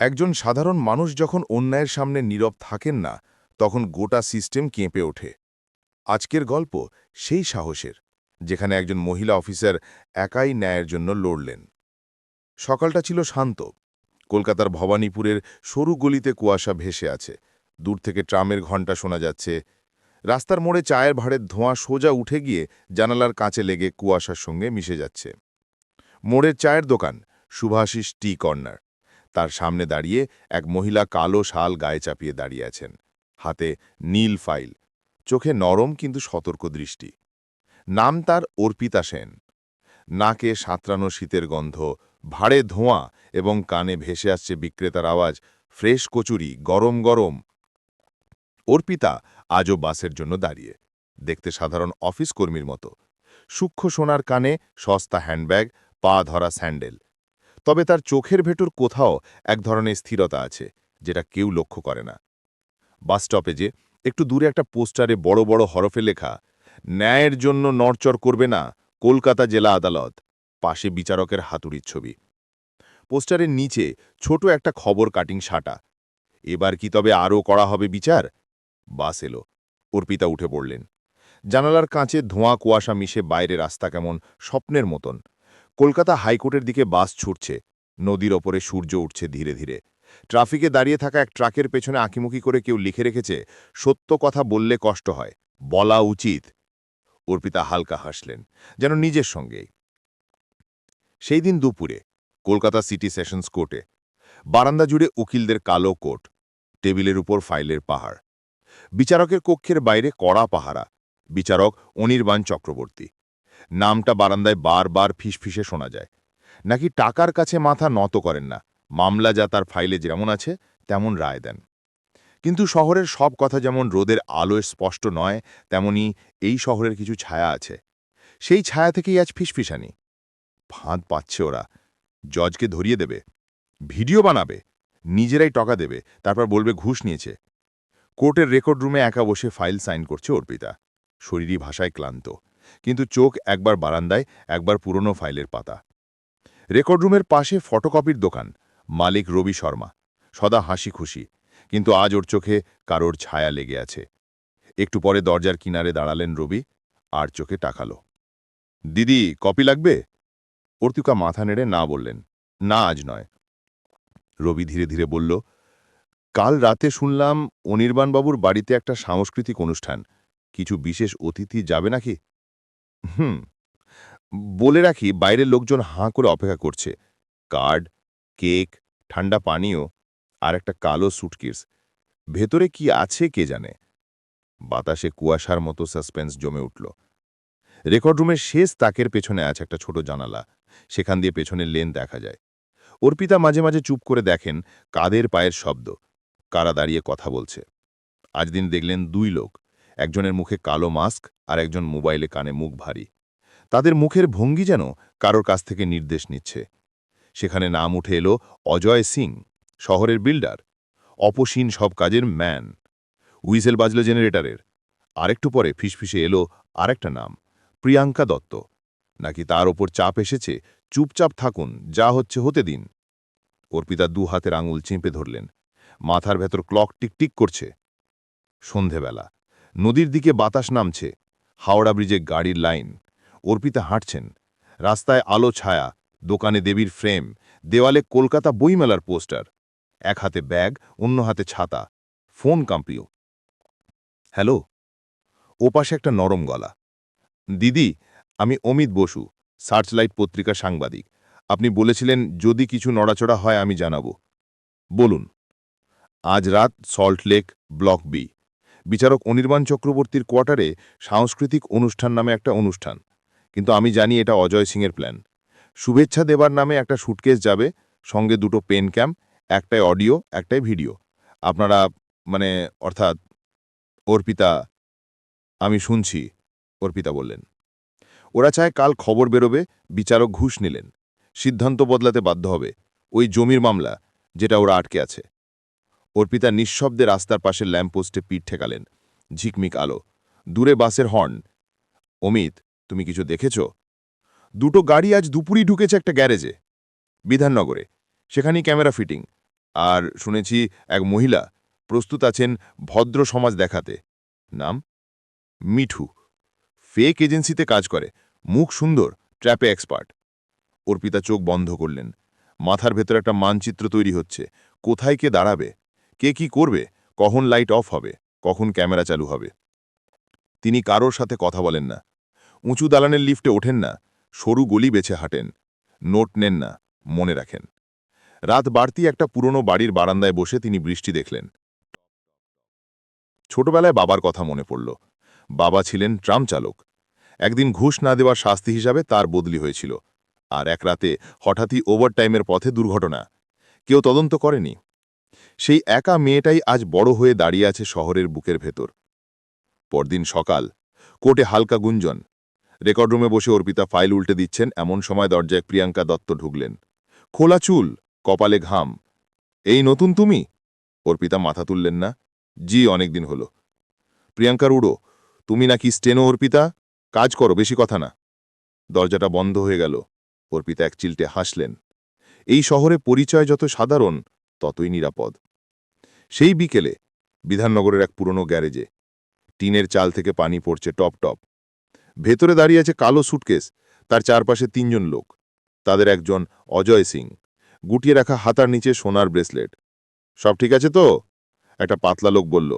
একজন সাধারণ মানুষ যখন অন্যায়ের সামনে নীরব থাকেন না, তখন গোটা সিস্টেম কেঁপে ওঠে। আজকের গল্প সেই সাহসের, যেখানে একজন মহিলা অফিসার একাই ন্যায়ের জন্য লড়লেন। সকালটা ছিল শান্ত। কলকাতার ভবানীপুরের সরু গলিতে কুয়াশা ভেসে আছে। দূর থেকে ট্রামের ঘণ্টা শোনা যাচ্ছে। রাস্তার মোড়ে চায়ের ভাড়ের ধোঁয়া সোজা উঠে গিয়ে জানালার কাঁচে লেগে কুয়াশার সঙ্গে মিশে যাচ্ছে। মোড়ের চায়ের দোকান সুভাষিস টি কর্নার। তার সামনে দাঁড়িয়ে এক মহিলা কালো শাল গায়ে চাপিয়ে দাঁড়িয়ে আছেন। হাতে নীল ফাইল। চোখে নরম কিন্তু সতর্ক দৃষ্টি। নাম তার অর্পিতা সেন। নাকে সাঁতরানো শীতের গন্ধ, ভাড়ে ধোঁয়া এবং কানে ভেসে আসছে বিক্রেতার আওয়াজ, ফ্রেশ কচুরি, গরম গরম। অর্পিতা আজও বাসের জন্য দাঁড়িয়ে। দেখতে সাধারণ অফিস কর্মীর মতো। সূক্ষ্ম সোনার কানে সস্তা হ্যান্ডব্যাগ, পা ধরা স্যান্ডেল। তবে তার চোখের ভেতর কোথাও এক ধরনের স্থিরতা আছে, যেটা কেউ লক্ষ্য করে না। বাস স্টপেজে একটু দূরে একটা পোস্টারে বড় বড় হরফে লেখা, ন্যায়ের জন্য নড়চড় করবে না কলকাতা জেলা আদালত পাশে বিচারকের হাতুড়ির ছবি। পোস্টারের নিচে ছোট একটা খবর কাটিং সাটা। এবার কি তবে আরও করা হবে বিচার? বাস এলো। অর্পিতা উঠে পড়লেন। জানালার কাঁচে ধোঁয়া কুয়াশা মিশে বাইরে রাস্তা কেমন স্বপ্নের মতন। কলকাতা হাইকোর্টের দিকে বাস ছুটছে। নদীর ওপরে সূর্য উঠছে ধীরে ধীরে। ট্রাফিকে দাঁড়িয়ে থাকা এক ট্রাকের পেছনে আঁকিমুখি করে কেউ লিখে রেখেছে, সত্য কথা বললে কষ্ট হয়, বলা উচিত। অর্পিতা হালকা হাসলেন, যেন নিজের সঙ্গেই। সেই দিন দুপুরে, কলকাতা সিটি সেশনস কোর্টে, বারান্দা জুড়ে উকিলদের কালো কোট, টেবিলের উপর ফাইলের পাহাড়। বিচারকের কক্ষের বাইরে কড়া পাহারা, বিচারক অনির্বাণ চক্রবর্তী। নামটা বারান্দায় বারবার ফিসফিসে শোনা যায়। নাকি টাকার কাছে মাথা নত করেন না। মামলা যা তার ফাইলে যেমন আছে, তেমন রায় দেন। কিন্তু শহরের সব কথা যেমন রোদের আলোয় স্পষ্ট নয়, তেমনি এই শহরের কিছু ছায়া আছে। সেই ছায়া থেকেই আজ ফিসফিসানি। ফাঁদ পাচ্ছে ওরা। জজকে ধরিয়ে দেবে। ভিডিও বানাবে। নিজেরাই টকা দেবে। তারপর বলবে ঘুষ নিয়েছে। কোর্টের রেকর্ড রুমে একা বসে ফাইল সাইন করছে অর্পিতা। শরীরী ভাষায় ক্লান্ত। কিন্তু চোখ একবার বারান্দায়, একবার পুরনো ফাইলের পাতা। রেকর্ড রুমের পাশে ফটোকপির দোকান, মালিক রবি শর্মা। সদা হাসি খুশি কিন্তু আজ ওর চোখে কারোর ছায়া লেগে আছে। একটু পরে দরজার কিনারে দাঁড়ালেন রবি, আর চোখে টাকালো দিদি, কপি লাগবে? অর্তিকা মাথা নেড়ে না বললেন, না, আজ নয়। রবি ধীরে ধীরে বলল, কাল রাতে শুনলাম অনির্বাণবাবুর বাড়িতে একটা সাংস্কৃতিক অনুষ্ঠান। কিছু বিশেষ অতিথি যাবে নাকি? হুম, বলে রাখি বাইরের লোকজন হাঁ করে অপেক্ষা করছে। কার্ড, কেক, ঠান্ডা পানীয় আর একটা কালো সুটকেস ভেতরে কি আছে কে জানে? বাতাসে কুয়াশার মতো সাসপেন্স জমে উঠল। রেকর্ড রুমের শেষ তাকের পেছনে আছে একটা ছোট জানালা। সেখান দিয়ে পেছনের লেন দেখা যায়। অর্পিতা মাঝে মাঝে চুপ করে দেখেন কাদের পায়ের শব্দ। কারা দাঁড়িয়ে কথা বলছে। আজ দিন দেখলেন দুই লোক। একজনের মুখে কালো মাস্ক আর একজন মোবাইলে কানে মুখ ভারী। তাদের মুখের ভঙ্গি যেন কারোর কাছ থেকে নির্দেশ নিচ্ছে। সেখানে নাম উঠে এলো অজয় সিং, শহরের বিল্ডার, অপসীন সব কাজের ম্যান, উইসেল বাজল জেনারেটরের। আরেকটু পরে ফিসফিসে এলো আরেকটা নাম, প্রিয়াঙ্কা দত্ত। নাকি তার ওপর চাপ এসেছে, চুপচাপ থাকুন, যা হচ্ছে হতে দিন। অর্পিতা দু হাতের আঙুল চেপে ধরলেন। মাথার ভেতর ক্লক টিকটিক করছে। সন্ধেবেলা। নদীর দিকে বাতাস নামছে। হাওড়া ব্রিজে গাড়ির লাইন। অর্পিতা হাঁটছেন। রাস্তায় আলো ছায়া, দোকানে দেবীর ফ্রেম, দেওয়ালে কলকাতা বইমেলার পোস্টার। এক হাতে ব্যাগ, অন্য হাতে ছাতা। ফোন কাম্পিও। হ্যালো? ওপাশে একটা নরম গলা। দিদি, আমি অমিত বসু, সার্চলাইট পত্রিকা সাংবাদিক। আপনি বলেছিলেন, যদি কিছু নড়াচড়া হয় আমি জানাব। বলুন। আজ রাত সল্ট লেক, ব্লক বি। বিচারক অনির্বাণ চক্রবর্তীর কোয়ার্টারে সাংস্কৃতিক অনুষ্ঠান নামে একটা অনুষ্ঠান। কিন্তু আমি জানি এটা অজয় সিংয়ের প্ল্যান। শুভেচ্ছা দেবার নামে একটা সুটকেস যাবে, সঙ্গে দুটো পেন ক্যাম্প একটাই অডিও, একটাই ভিডিও। আপনারা মানে অর্থাৎ অর্পিতা, আমি শুনছি, অর্পিতা বললেন। ওরা চায় কাল খবর বেরোবে, বিচারক ঘুষ নিলেন। সিদ্ধান্ত বদলাতে বাধ্য হবে। ওই জমির মামলা, যেটা ওরা আটকে আছে। অর্পিতা নিঃশব্দে রাস্তার পাশে ল্যাম্পপোস্টে পিঠ ঠেকালেন। ঝিকমিক আলো। দূরে বাসের হর্ন। অমিত, তুমি কিছু দেখেছ? দুটো গাড়ি আজ দুপুরই ঢুকেছে একটা গ্যারেজে। বিধাননগরে। সেখানেই ক্যামেরা ফিটিং। আর শুনেছি এক মহিলা প্রস্তুত আছেন ভদ্র সমাজ দেখাতে। নাম? মিঠু। ফেক এজেন্সিতে কাজ করে। মুখ সুন্দর, ট্র্যাপে এক্সপার্ট। অর্পিতা চোখ বন্ধ করলেন। মাথার ভেতর একটা মানচিত্র তৈরি হচ্ছে। কোথায় কে দাঁড়াবে? কে কি করবে, কখন লাইট অফ হবে, কখন ক্যামেরা চালু হবে। তিনি কারোর সাথে কথা বলেন না। উঁচু দালানের লিফটে ওঠেন না, সরু গলি বেছে হাঁটেন নোট নেন না, মনে রাখেন। রাত বাড়তি একটা পুরনো বাড়ির বারান্দায় বসে তিনি বৃষ্টি দেখলেন। ছোটবেলায় বাবার কথা মনে পড়ল। বাবা ছিলেন ট্রাম চালক। একদিন ঘুষ না দেওয়ার শাস্তি হিসাবে তার বদলি হয়েছিল। আর এক রাতে হঠাৎই ওভারটাইমের পথে দুর্ঘটনা। কেউ তদন্ত করেনি। সেই একা মেয়েটাই আজ বড় হয়ে দাঁড়িয়ে আছে শহরের বুকের ভেতর। পরদিন সকাল, কোর্টে হালকা গুঞ্জন। রেকর্ড রুমে বসে অর্পিতা ফাইল উল্টে দিচ্ছেন, এমন সময় দরজায় প্রিয়াঙ্কা দত্ত ঢুকলেন। খোলা চুল, কপালে ঘাম। এই নতুন তুমি? অর্পিতা মাথা তুললেন না। জি, অনেকদিন হল। প্রিয়াঙ্কার উড়ো, তুমি নাকি স্টেনো অর্পিতা? কাজ করো, বেশি কথা না। দরজাটা বন্ধ হয়ে গেল। অর্পিতা এক চিলটে হাসলেন। এই শহরে পরিচয় যত সাধারণ ততই নিরাপদ। সেই বিকেলে বিধাননগরের এক পুরনো গ্যারেজে টিনের চাল থেকে পানি পড়ছে টপ টপ। ভেতরে দাঁড়িয়ে আছে কালো সুটকেস, তার চারপাশে তিনজন লোক। তাদের একজন অজয় সিং, গুটিয়ে রাখা হাতার নিচে সোনার ব্রেসলেট। সব ঠিক আছে তো? একটা পাতলা লোক বলল,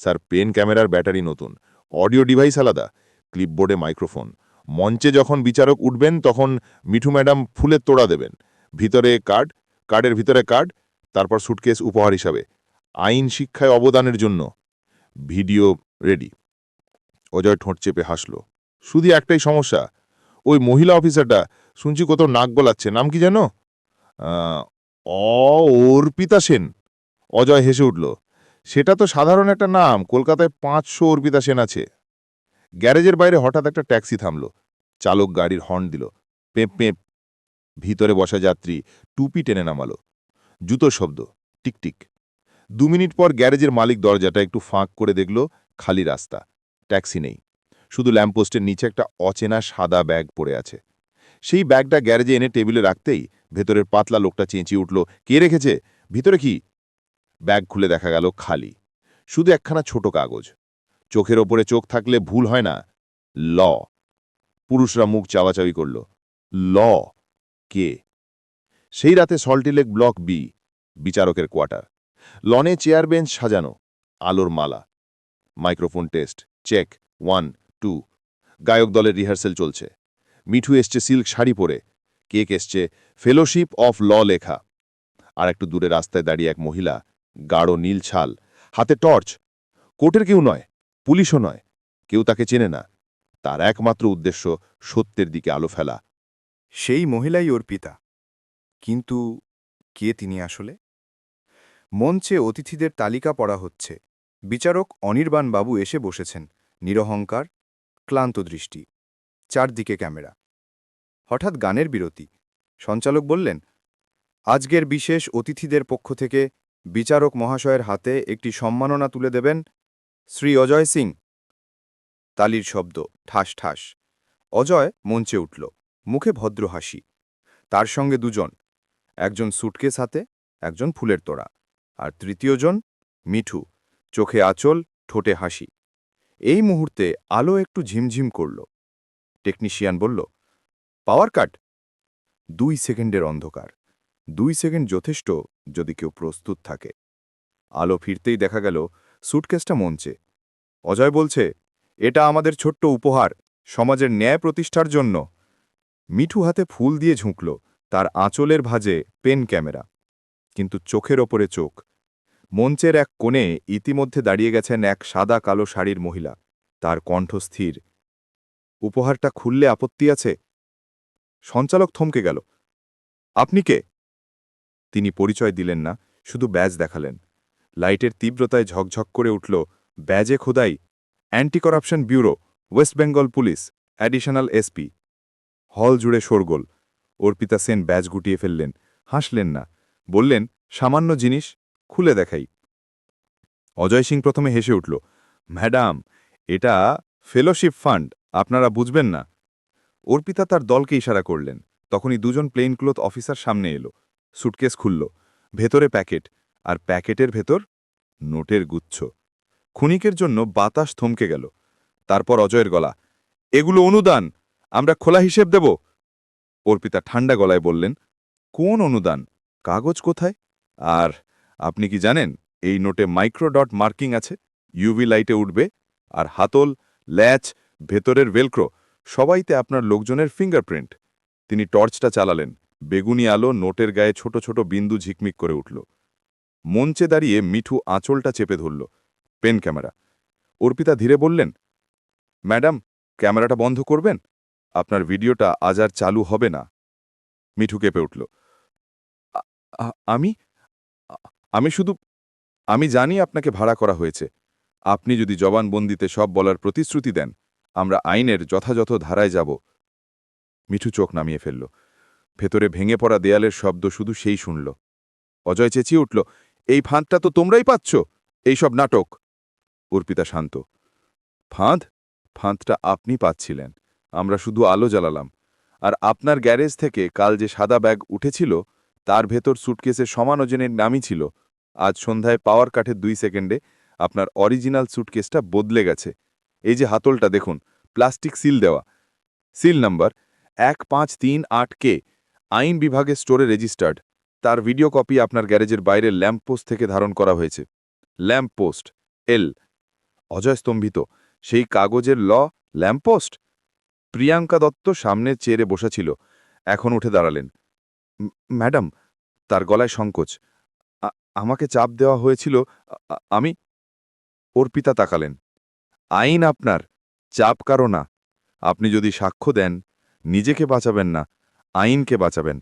স্যার, পেন ক্যামেরার ব্যাটারি নতুন। অডিও ডিভাইস আলাদা, ক্লিপবোর্ডে মাইক্রোফোন। মঞ্চে যখন বিচারক উঠবেন, তখন মিঠু ম্যাডাম ফুলের তোড়া দেবেন। ভিতরে কার্ড, কার্ডের ভিতরে কার্ড তারপর সুটকেস উপহার হিসাবে। আইন শিক্ষায় অবদানের জন্য। ভিডিও রেডি অজয় ঠোঁট চেপে হাসল। শুধু একটাই সমস্যা, ওই মহিলা অফিসারটা শুনছি কত নাক গলাচ্ছে। নাম কি যেন? অর্পিতা সেন। অজয় হেসে উঠল, সেটা তো সাধারণ একটা নাম, কলকাতায় পাঁচশো অর্পিতা সেন আছে। গ্যারেজের বাইরে হঠাৎ একটা ট্যাক্সি থামল। চালক গাড়ির হর্ন দিল। পেঁপ পেঁপ। ভিতরে বসা যাত্রী টুপি টেনে নামালো। জুতোর শব্দ টিকটিক দু মিনিট পর গ্যারেজের মালিক দরজাটা একটু ফাঁক করে দেখল, খালি রাস্তা, ট্যাক্সি নেই। শুধু ল্যাম্পপোস্টের নিচে একটা অচেনা সাদা ব্যাগ পড়ে আছে। সেই ব্যাগটা গ্যারেজে এনে টেবিলে রাখতেই ভেতরের পাতলা লোকটা চেঁচিয়ে উঠল, কে রেখেছে? ভিতরে কি? ব্যাগ খুলে দেখা গেল খালি, শুধু একখানা ছোট কাগজ। চোখের ওপরে চোখ থাকলে ভুল হয় না, ল। পুরুষরা মুখ চাওয়াচাওয়ি করল, ল। কে? সেই রাতে সল্টিলেক ব্লক বি, বিচারকের কোয়ার্টার। লনে চেয়ার বেঞ্চ সাজানো, আলোর মালা। Microphone test, check, one, two. গায়ক দলের রিহার্সেল চলছে। মিঠু এসছে সিল্ক শাড়ি পরে। কেক এসছে ফেলোশিপ অফ ল লেখা। আর একটু দূরে রাস্তায় দাঁড়িয়ে এক মহিলা, গাঢ় নীল ছাল, হাতে টর্চ। কোর্টের কেউ নয়, পুলিশও নয়, কেউ তাকে চেনে না। তার একমাত্র উদ্দেশ্য সত্যের দিকে আলো ফেলা। সেই মহিলাই অর্পিতা কিন্তু কে তিনি আসলে? মঞ্চে অতিথিদের তালিকা পড়া হচ্ছে। বিচারক অনির্বাণ বাবু এসে বসেছেন। নিরহংকার, ক্লান্ত দৃষ্টি, চারদিকে ক্যামেরা। হঠাৎ গানের বিরতি। সঞ্চালক বললেন, আজকের বিশেষ অতিথিদের পক্ষ থেকে বিচারক মহাশয়ের হাতে একটি সম্মাননা তুলে দেবেন শ্রী অজয় সিং। তালির শব্দ ঠাস ঠাস। অজয় মঞ্চে উঠল। মুখে ভদ্র হাসি। তার সঙ্গে দুজন একজন সুটকেস হাতে, একজন ফুলের তোড়া। আর তৃতীয়জন মিঠু, চোখে আঁচল, ঠোঁটে হাসি। এই মুহূর্তে আলো একটু ঝিমঝিম করল। টেকনিশিয়ান বলল, পাওয়ার কাট। দুই সেকেন্ডের অন্ধকার। দুই সেকেন্ড যথেষ্ট যদি কেউ প্রস্তুত থাকে। আলো ফিরতেই দেখা গেল, সুটকেসটা মঞ্চে। অজয় বলছে, এটা আমাদের ছোট্ট উপহার, সমাজের ন্যায় প্রতিষ্ঠার জন্য। মিঠু হাতে ফুল দিয়ে ঝুঁকল। তার আঁচলের ভাজে পেন ক্যামেরা। কিন্তু চোখের ওপরে চোখ। মঞ্চের এক কোণে ইতিমধ্যে দাঁড়িয়ে গেছেন এক সাদা কালো শাড়ির মহিলা। তার কণ্ঠ স্থির। উপহারটা খুললে আপত্তি আছে? সঞ্চালক থমকে গেল। আপনি কে? তিনি পরিচয় দিলেন না, শুধু ব্যাজ দেখালেন। লাইটের তীব্রতায় ঝকঝক করে উঠল ব্যাজে খোদাই anti corruption bureau, West Bengal police, additional SP. হল জুড়ে শোরগোল। অর্পিতা সেন ব্যাজ গুটিয়ে ফেললেন। হাসলেন না। বললেন, সামান্য জিনিস, খুলে দেখাই। অজয় সিং প্রথমে হেসে উঠল, ম্যাডাম, এটা ফেলোশিপ ফান্ড, আপনারা বুঝবেন না। অর্পিতা তার দলকে ইশারা করলেন। তখনই দুজন প্লেন ক্লোথ অফিসার সামনে এলো। সুটকেস খুলল। ভেতরে প্যাকেট, আর প্যাকেটের ভেতর নোটের গুচ্ছ। ক্ষণিকের জন্য বাতাস থমকে গেল। তারপর অজয়ের গলা, এগুলো অনুদান, আমরা খোলা হিসেব দেব? অর্পিতা ঠান্ডা গলায় বললেন, কোন অনুদান? কাগজ কোথায়? আর আপনি কি জানেন, এই নোটে মাইক্রোডট মার্কিং আছে ইউভি লাইটে উঠবে, আর হাতল, ল্যাচ, ভেতরের ভেলক্রো, সবাইতে আপনার লোকজনের ফিঙ্গারপ্রিন্ট। তিনি টর্চটা চালালেন, বেগুনি আলো নোটের গায়ে ছোট ছোট বিন্দু ঝিকমিক করে উঠল। মঞ্চে দাঁড়িয়ে মিঠু আঁচলটা চেপে ধরল, পেন ক্যামেরা। অর্পিতা ধীরে বললেন, ম্যাডাম, ক্যামেরাটা বন্ধ করবেন? আপনার ভিডিওটা আজ আর চালু হবে না। মিঠু কেঁপে উঠল। "আ- আ- আমি? আমি শুধু, আমি জানি আপনাকে ভাড়া করা হয়েছে। আপনি যদি জবানবন্দিতে সব বলার প্রতিশ্রুতি দেন, আমরা আইনের যথাযথ ধারায় যাব। মিঠু চোখ নামিয়ে ফেলল। ভেতরে ভেঙে পড়া দেয়ালের শব্দ শুধু সেই শুনল। অজয় চেঁচিয়ে উঠল, এই ফাঁদটা তো তোমরাই পাচ্ছ! এইসব নাটক! অর্পিতা শান্ত। ফাঁদ? ফাঁদটা আপনি পাচ্ছিলেন। আমরা শুধু আলো জ্বালালাম। আর আপনার গ্যারেজ থেকে কাল যে সাদা ব্যাগ উঠেছিল, তার ভেতর সুটকেসের সমান ওজনের নামই ছিল। আজ সন্ধ্যায় পাওয়ার কাঠের দুই সেকেন্ডে আপনার অরিজিনাল সুটকেসটা বদলে গেছে। এই যে হাতলটা দেখুন, প্লাস্টিক সিল দেওয়া। সিল নাম্বার এক পাঁচ তিন আট কে, আইন বিভাগে স্টোরে রেজিস্টার্ড। তার ভিডিও কপি আপনার গ্যারেজের বাইরের ল্যাম্প পোস্ট থেকে ধারণ করা হয়েছে। ল্যাম্প পোস্ট, এল। অজয় স্তম্ভিত। সেই কাগজের ল, ল্যাম্প পোস্ট? প্রিয়াঙ্কা দত্ত সামনে চেয়ারে বসেছিল। এখন উঠে দাঁড়ালেন। ম্যাডাম, তার গলায় সংকোচ। আমাকে চাপ দেওয়া হয়েছিল। আমি অর্পিতা তাকালেন। আইন আপনার, চাপ কারও না। আপনি যদি সাক্ষ্য দেন, নিজেকে বাঁচাবেন না, আইনকে বাঁচাবেন।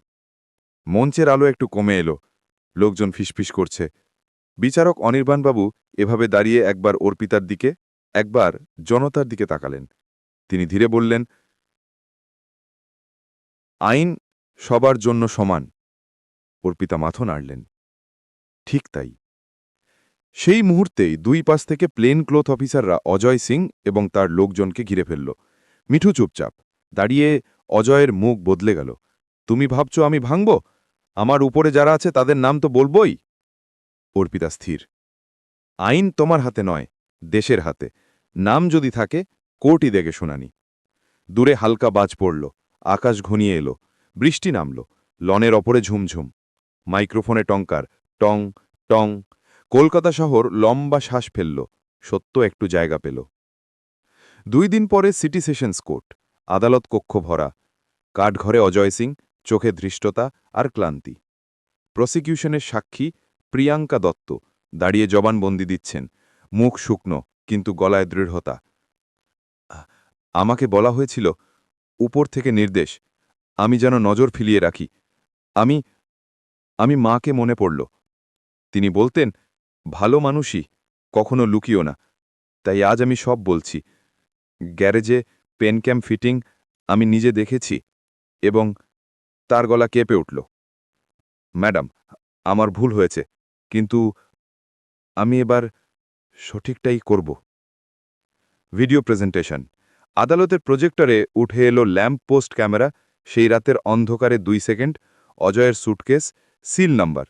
মঞ্চের আলো একটু কমে এলো। লোকজন ফিসফিস করছে। বিচারক অনির্বাণবাবু এভাবে দাঁড়িয়ে একবার অর্পিতার দিকে, একবার জনতার দিকে তাকালেন। তিনি ধীরে বললেন আইন সবার জন্য সমান। অর্পিতা মাথো নাড়লেন। ঠিক তাই। সেই মুহূর্তেই দুই পাশ থেকে প্লেন ক্লোথ অফিসাররা অজয় সিং এবং তার লোকজনকে ঘিরে ফেলল। মিঠু চুপচাপ দাঁড়িয়ে অজয়ের মুখ বদলে গেল। তুমি ভাবছ আমি ভাঙব? আমার উপরে যারা আছে তাদের নাম তো বলবই? অর্পিতা স্থির। আইন তোমার হাতে নয়, দেশের হাতে। নাম যদি থাকে, কোর্টই দেখে শুনানি। দূরে হালকা বাজ পড়ল। আকাশ ঘনিয়ে এলো, বৃষ্টি নামল, লনের ওপরে ঝুমঝুম, মাইক্রোফোনে টঙ্কার টং টং, কলকাতা শহর লম্বা শ্বাস ফেলল, সত্য একটু জায়গা পেল। দুই দিন পরে সিটি সেশনস কোর্ট, আদালত কক্ষ ভরা, কাঠঘরে অজয় সিং, চোখে ধৃষ্টতা আর ক্লান্তি। প্রসিকিউশনের সাক্ষী প্রিয়াঙ্কা দত্ত, দাঁড়িয়ে জবানবন্দি দিচ্ছেন, মুখ শুকনো কিন্তু গলায় দৃঢ়তা। আমাকে বলা হয়েছিল উপর থেকে নির্দেশ, আমি যেন নজর ফিলিয়ে রাখি। আমি আমি মাকে মনে পড়ল। তিনি বলতেন, ভালো মানুষই, কখনো লুকিও না। তাই আজ আমি সব বলছি। গ্যারেজে পেন ক্যাম্প ফিটিং আমি নিজে দেখেছি এবং তার গলা কেঁপে উঠল। ম্যাডাম, আমার ভুল হয়েছে, কিন্তু আমি এবার সঠিকটাই করব। ভিডিও প্রেজেন্টেশন আদালতের প্রজেক্টরে উঠে এলো ল্যাম্প পোস্ট ক্যামেরা, সেই রাতের অন্ধকারে দুই সেকেন্ড, অজয়ের সুটকেস, সিল নাম্বার।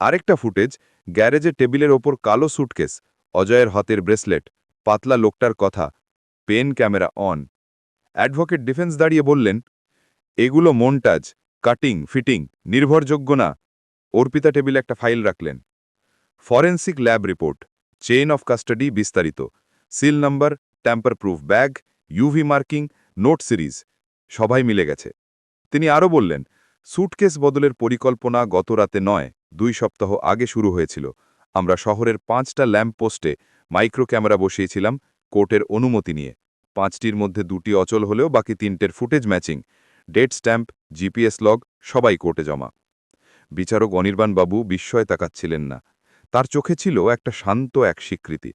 আরেকটা ফুটেজ, গ্যারেজের টেবিলের ওপর কালো সুটকেস, অজয়ের হাতের ব্রেসলেট, পাতলা লোকটার কথা, pen camera on. Advocate defence দাঁড়িয়ে বললেন, এগুলো মন্টাজ, কাটিং, ফিটিং, নির্ভরযোগ্য না। অর্পিতা টেবিলে একটা ফাইল রাখলেন। Forensic lab report, chain of custody বিস্তারিত, seal number tamper proof bag UV marking note series সবাই মিলে গেছে। তিনি আরও বললেন সুটকেস বদলের পরিকল্পনা গত রাতে নয়, দুই সপ্তাহ আগে শুরু হয়েছিল। আমরা শহরের পাঁচটা ল্যাম্প পোস্টে মাইক্রো ক্যামেরা বসিয়েছিলাম কোর্টের অনুমতি নিয়ে। পাঁচটির মধ্যে দুটি অচল হলেও বাকি তিনটের footage matching. Date stamp, GPS log, সবাই কোর্টে জমা। বিচারক অনির্বাণবাবু বিস্ময় তাকাচ্ছিলেন না। তার চোখে ছিল একটা শান্ত এক স্বীকৃতি।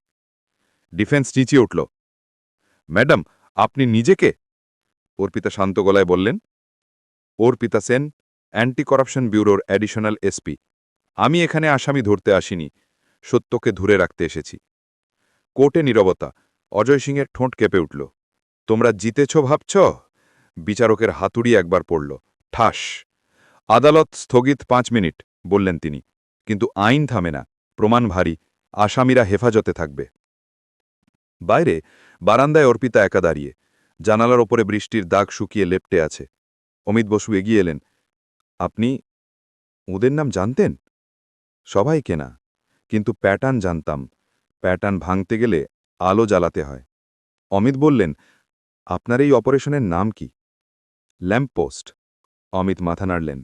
ডিফেন্স চিঁচিয়ে উঠল, ম্যাডাম আপনি নিজেকে? অর্পিতা শান্ত গলায় বললেন অর্পিতা সেন অ্যান্টি করাপশন ব্যুরোর অ্যাডিশনাল এসপি। আমি এখানে আসামি ধরতে আসিনি, সত্যকে ধরে রাখতে এসেছি। কোর্টে নীরবতা, অজয় সিংয়ের ঠোঁট কেঁপে উঠল। তোমরা জিতেছ ভাবছ? বিচারকের হাতুড়ি একবার পড়ল। ঠাস। আদালত স্থগিত পাঁচ মিনিট, বললেন তিনি। কিন্তু আইন থামে না। প্রমাণ ভারী। আসামিরা হেফাজতে থাকবে। বাইরে, বারান্দায় অর্পিতা একা দাঁড়িয়ে, জানালার ওপরে বৃষ্টির দাগ শুকিয়ে লেপটে আছে। অমিত বসু এগিয়ে এলেন। আপনি ওদের নাম জানতেন? সবাই কেনা। কিন্তু প্যাটার্ন জানতাম। প্যাটার্ন ভাঙতে গেলে আলো জ্বালাতে হয়। অমিত বললেন, আপনার এই অপারেশনের নাম কি? ল্যাম্পপোস্ট অমিত মাথা নাড়লেন।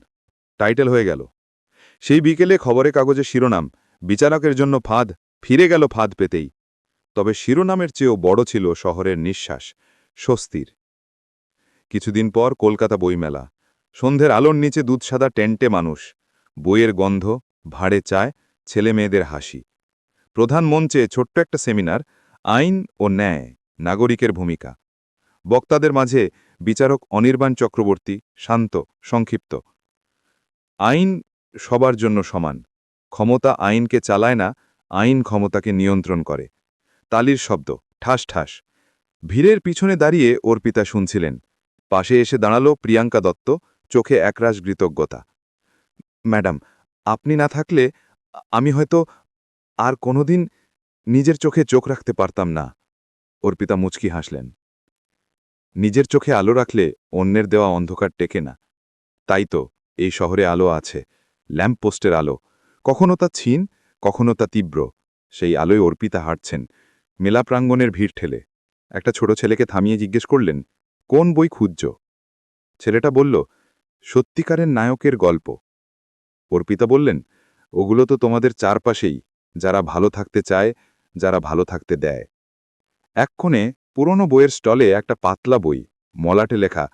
টাইটেল হয়ে গেল। সেই বিকেলে খবরে কাগজে শিরোনাম, বিচারকের জন্য ফাঁদ, ফিরে গেল ফাঁদ পেতেই। তবে শিরোনামের চেয়েও বড় ছিল শহরের নিঃশ্বাস, স্বস্তির। কিছুদিন পর কলকাতা বইমেলা। সন্ধ্যের আলোর নিচে দুধসাদা টেন্টে মানুষ। বইয়ের গন্ধ, ভাড়ে চায় ছেলে মেয়েদের হাসি। প্রধান মঞ্চে ছোট্ট একটা সেমিনার, আইন ও ন্যায়, নাগরিকের ভূমিকা। বক্তাদের মাঝে বিচারক অনির্বাণ চক্রবর্তী, শান্ত, সংক্ষিপ্ত। আইন সবার জন্য সমান। ক্ষমতা আইনকে চালায় না, আইন ক্ষমতাকে নিয়ন্ত্রণ করে। তালির শব্দ, ঠাস ঠাস। ভিড়ের পিছনে দাঁড়িয়ে অর্পিতা শুনছিলেন। পাশে এসে দাঁড়াল প্রিয়াঙ্কা দত্ত, চোখে একরাশ কৃতজ্ঞতা। ম্যাডাম, আপনি না থাকলে আমি হয়তো আর কোনোদিন নিজের চোখে চোখ রাখতে পারতাম না। অর্পিতা মুচকি হাসলেন। নিজের চোখে আলো রাখলে অন্যের দেওয়া অন্ধকার টেকে না। তাই তো, এই শহরে আলো আছে, ল্যাম্পপোস্টের আলো। কখনো তা ছিন কখনো তা তীব্র। সেই আলোয় অর্পিতা হাঁটছেন। মেলা প্রাঙ্গণের ভিড় ঠেলে। একটা ছোট ছেলেকে থামিয়ে জিজ্ঞেস করলেন, কোন বই খুঁজছ? ছেলেটা বলল, সত্যিকারের নায়কের গল্প। অর্পিতা বললেন, ওগুলো তো তোমাদের চারপাশেই, যারা ভালো থাকতে চায়, যারা ভালো থাকতে দেয়। এক্ষণে পুরনো বইয়ের স্টলে একটা পাতলা বই, মলাটে লেখা,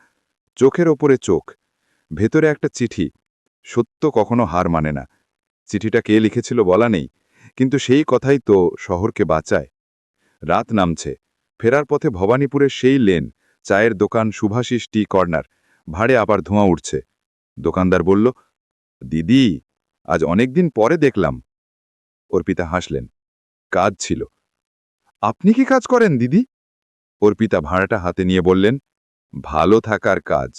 চোখের ওপরে চোখ, ভেতরে একটা চিঠি, সত্য কখনো হার মানে না। চিঠিটা কে লিখেছিল বলা নেই, কিন্তু সেই কথাই তো শহরকে বাঁচায়। রাত নামছে। ফেরার পথে ভবানীপুরের সেই লেন, চায়ের দোকান সুভাষিস টি কর্নার, ভাড়ে আবার ধোঁয়া উঠছে। দোকানদার বলল, দিদি, আজ অনেকদিন পরে দেখলাম। অর্পিতা হাসলেন, কাজ ছিল। আপনি কি কাজ করেন, দিদি? অর্পিতা ভাড়াটা হাতে নিয়ে বললেন, ভালো থাকার কাজ।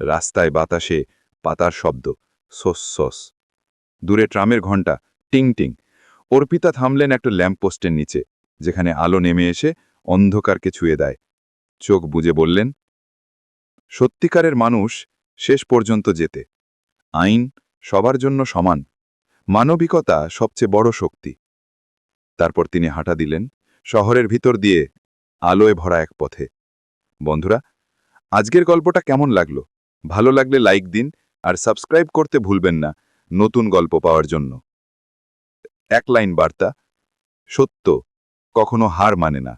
রাস্তায় বাতাসে পাতার শব্দ, সোস সোস। দূরে ট্রামের ঘণ্টা টিং টিং। অর্পিতা থামলেন একটা ল্যাম্পপোস্টের নিচে। যেখানে আলো নেমে এসে অন্ধকারকে ছুঁয়ে দেয়। চোখ বুজে বললেন, সত্যিকারের মানুষ শেষ পর্যন্ত যেতে আইন সবার জন্য সমান। মানবিকতা সবচেয়ে বড় শক্তি। তারপর তিনি হাঁটা দিলেন শহরের ভিতর দিয়ে আলোয় ভরা এক পথে। বন্ধুরা, আজকের গল্পটা কেমন লাগল? ভালো লাগলে লাইক দিন আর সাবস্ক্রাইব করতে ভুলবেন না নতুন গল্প পাওয়ার জন্য। এক লাইন বার্তা, সত্য কখনো হার মানে না।